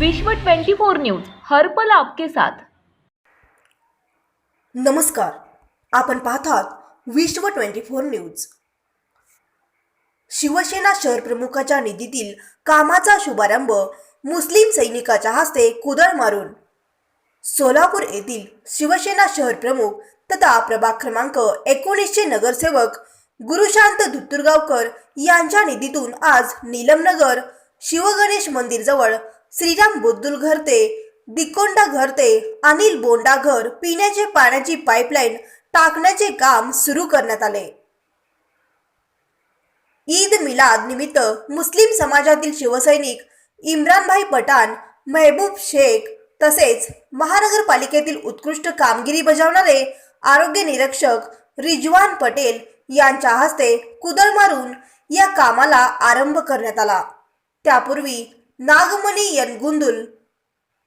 विश्व 24 न्यूज हर्पल आपके साथ. नमस्कार आपण पाहतात विश्व ट्वेंटी फोर न्यूज. शिवसेना शहर प्रमुखाच्या निधीतील कामाचा शुभारंभ मुस्लिम सैनिकाच्या हस्ते कुदळ मारून. सोलापूर येथील शिवसेना शहर प्रमुख तथा प्रभाग क्रमांक एकोणीसचे नगरसेवक गुरुशांत धुत्तुरगावकर यांच्या निधीतून आज नीलमनगर शिवगणेश मंदिरजवळ श्रीराम बुद्दुल घरते दिकोंडा घरते अनिल बोंडा घर पिण्याचे पाण्याची पाईपलाईन टाकण्याचे काम सुरू करण्यात आले. ईद मिलाद निमित्त मुस्लिम समाजातील शिवसैनिक इम्रानभाई पठाण मेहबूब शेख तसेच महानगरपालिकेतील उत्कृष्ट कामगिरी बजावणारे आरोग्य निरीक्षक रिजवान पटेल यांच्या हस्ते कुदळ मारून या कामाला आरंभ करण्यात आला. त्यापूर्वी नागमणी यनगुंदुल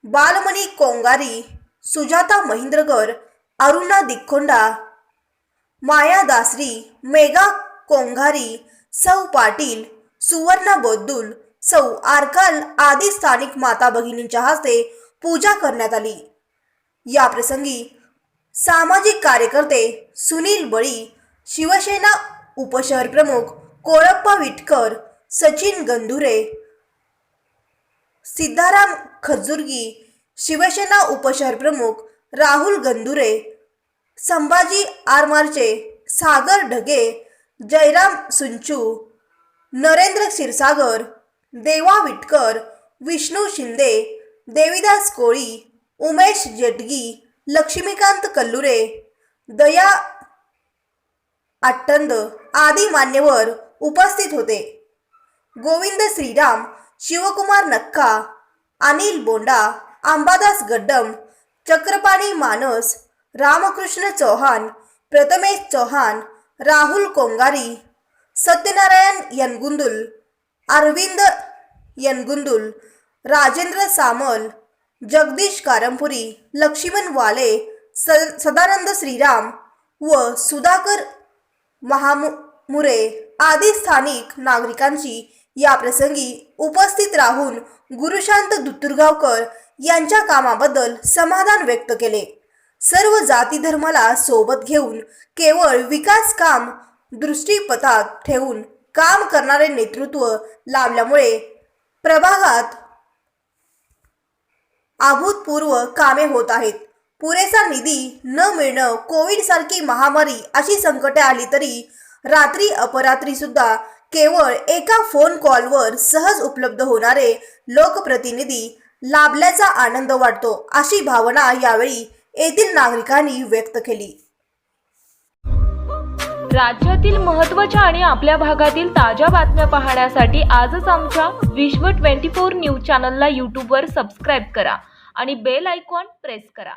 बालमणी कोंगारी सुजाता महेंद्रकर अरुणा दिखोंडा माया दासरी मेघा कोंघारी सौ पाटील सुवर्णा बोद्दुल सौ आरकाल आदी स्थानिक माता भगिनींच्या हस्ते पूजा करण्यात आली. या प्रसंगी सामाजिक कार्यकर्ते सुनील बळी शिवसेना उपशहर प्रमुख कोळप्पा विटकर सचिन गंधुरे सिद्धाराम खजुर्गी शिवसेना उपशहर प्रमुख राहुल गंधुरे संभाजी आरमारचे सागर ढगे जयराम सुंचू नरेंद्र क्षीरसागर देवा विटकर विष्णू शिंदे देविदास कोळी उमेश जेटगी लक्ष्मीकांत कल्लुरे दया आट्टंद आदी मान्यवर उपस्थित होते. गोविंद श्रीराम शिवकुमार नक्का अनिल बोंडा अंबादास गड्डम चक्रपाणी मानस रामकृष्ण चौहान प्रथमेश चौहान राहुल कोंगारी सत्यनारायण यनगुंदुल अरविंद यनगुंदुल राजेंद्र सामल जगदीश कारंपुरी लक्ष्मण वाले स सदानंद श्रीराम व सुधाकर महामुरे आदी स्थानिक नागरिकांची या प्रसंगी उपस्थित राहून गुरुशांत दुतुरगावकर यांच्या कामाबद्दल समाधान व्यक्त केले. सर्व जाती धर्माला सोबत घेऊन केवळ विकास काम दृष्टीपथात ठेवून काम करणारे नेतृत्व लाभल्यामुळे प्रभागात अभूतपूर्व कामे होत आहेत. पुरेसा निधी न मिळणं कोविड सारखी महामारी अशी संकटे आली तरी रात्री अपरात्री सुद्धा केवळ एका फोन कॉलवर सहज उपलब्ध होणारे लोकप्रतिनिधी लाभल्याचा आनंद वाटतो अशी भावना यावेळी येथील नागरिकांनी व्यक्त केली. राज्यातील महत्त्वाच्या आणि आपल्या भागातील ताज्या बातम्या पाहण्यासाठी आजच आमच्या विश्व 24 न्यूज चॅनलला यूट्यूबवर सबस्क्राईब करा आणि बेल आयकॉन प्रेस करा.